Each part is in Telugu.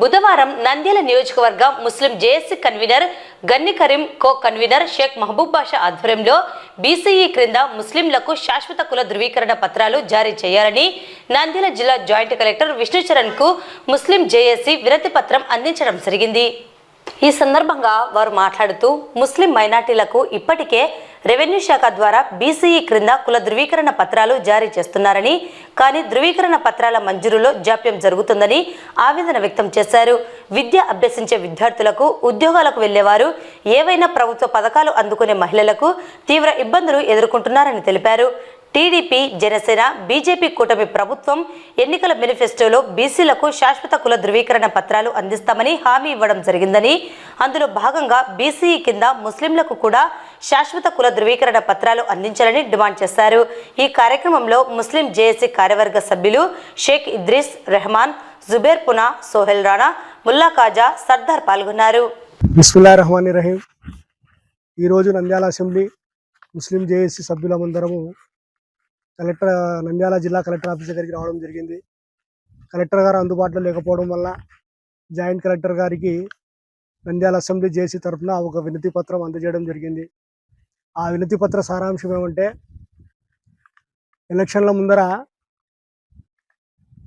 బుధవారం నంద్యాల నియోజకవర్గ ముస్లిం JAC convener Ganni Karim co convener Shaik Mahaboob Basha ఆధ్వర్యంలో బీసీఈ క్రింద ముస్లింలకు శాశ్వత కుల ధృవీకరణ పత్రాలు జారీ చేయాలని నంద్యాల జిల్లా జాయింట్ కలెక్టర్ విష్ణుచరణ్కు ముస్లిం జేఏసీ వినతి పత్రం అందించడం జరిగింది. ఈ సందర్భంగా వారు మాట్లాడుతూ ముస్లిం మైనార్టీలకు ఇప్పటికే రెవెన్యూ శాఖ ద్వారా బీసీఈ క్రింద కుల ధృవీకరణ పత్రాలు జారీ చేస్తున్నారని కానీ ధృవీకరణ పత్రాల మంజూరులో జాప్యం జరుగుతుందని ఆవేదన వ్యక్తం చేశారు. విద్య అభ్యసించే విద్యార్థులకు ఉద్యోగాలకు వెళ్ళేవారు ఏవైనా ప్రభుత్వ పథకాలు అందుకునే మహిళలకు తీవ్ర ఇబ్బందులు ఎదుర్కొంటున్నారని తెలిపారు. టీడీపీ జనసేన బీజేపీ కూటమి ప్రభుత్వం ఎన్నికల మేనిఫెస్టోలో బీసీలకు శాశ్వత కుల ధృవీకరణ పత్రాలు అందిస్తామని హామీ ఇవ్వడం జరిగిందని. అందులో భాగంగా బీసీ కింద ముస్లింలకు కూడా శాశ్వత కుల ధృవీకరణ పత్రాలు అందించాలని డిమాండ్ చేశారు. ఈ కార్యక్రమంలో ముస్లిం జేఏసీ కార్యవర్గ సభ్యులు షేక్ ఇద్రిస్ రెహమాన్ జుబేర్ పునా సోహెల్ రాణా ముల్లా కాజా సర్దార్ పాల్గొన్నారు. బిస్మిల్లా రహమాన్ రహీం. ఈరోజు నంద్యాల అసెంబ్లీ ముస్లిం జేఏసీ సభ్యులమందరము కలెక్టర్ నంద్యాల జిల్లా కలెక్టర్ ఆఫీస్ దగ్గరికి రావడం జరిగింది. కలెక్టర్ గారు అందుబాటులో లేకపోవడం వల్ల జాయింట్ కలెక్టర్ గారికి నంద్యాల అసెంబ్లీ జేసీ తరఫున ఒక వినతి పత్రం అందజేయడం జరిగింది. ఆ వినతి పత్ర సారాంశం ఏమంటే ఎలక్షన్ల ముందర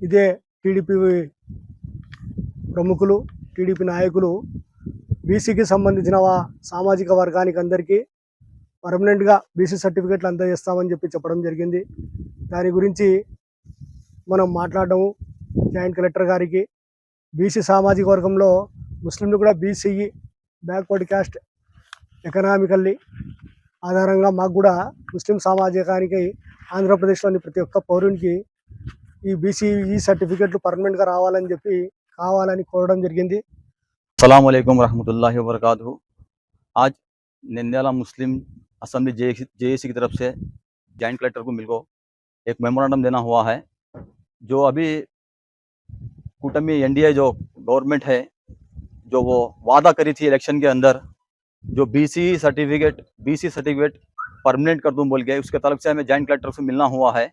ఇదే టీడీపీ ప్రముఖులు టీడీపీ నాయకులు బీసీకి సంబంధించిన సామాజిక వర్గానికి అందరికీ పర్మనెంట్గా బీసీ సర్టిఫికెట్లు అందజేస్తామని చెప్పి చెప్పడం జరిగింది దాని గురించి మనం మాట్లాడడం జాయింట్ కలెక్టర్ గారికి బీసీ సామాజిక వర్గంలో ముస్లింలు కూడా బీసీఈ బ్యాక్వర్డ్ క్యాస్ట్ ఎకనామికల్లీ ఆధారంగా మాకు కూడా ముస్లిం సామాజికానికి ఆంధ్రప్రదేశ్లోని ప్రతి ఒక్క పౌరునికి ఈ బీసీఈ సర్టిఫికెట్లు పర్మనెంట్గా రావాలని చెప్పి కావాలని కోరడం జరిగింది अल्लाम रहमतुल्लाहि व बरकातहू आज नंदियाला मुस्लिम असम्बली जेएसी की तरफ़ से जॉइंट कलेक्टर को मिलको एक मेमोरेंडम देना हुआ है, जो अभी कूटमी एनडीए जो गवर्नमेंट है, जो वो वादा करी थी इलेक्शन के अंदर, जो BC certificate BC certificate permanent कर दूँ बोल के, उसके तरफ़ से हमें जॉइंट कलेक्टर से मिलना हुआ है।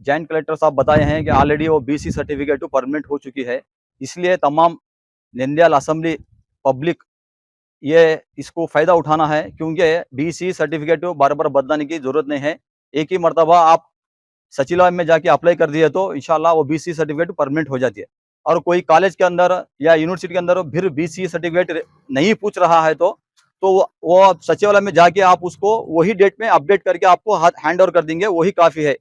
जॉइंट कलेक्टर साहब बताए हैं कि ऑलरेडी वो बीसी सर्टिफिकेट परमानेंट हो चुकी है, इसलिए तमाम नंदियाल असम्बली पब्लिक ये इसको फ़ायदा उठाना है, क्योंकि बीसी सर्टिफिकेट बार बार बदलाने की ज़रूरत नहीं है। एक ही मरतबा आप सचिवालय में जाके अप्लाई कर दिए तो इंशाल्लाह वो बीसी सर्टिफिकेट परमानेंट हो जाती है। और कोई कॉलेज के अंदर या यूनिवर्सिटी के अंदर फिर बीसी सर्टिफिकेट नहीं पूछ रहा है तो तो वो- वो सचिवालय में जाके आप उसको वही डेट में अपडेट करके आपको हैंड ओवर कर देंगे, वही काफ़ी है।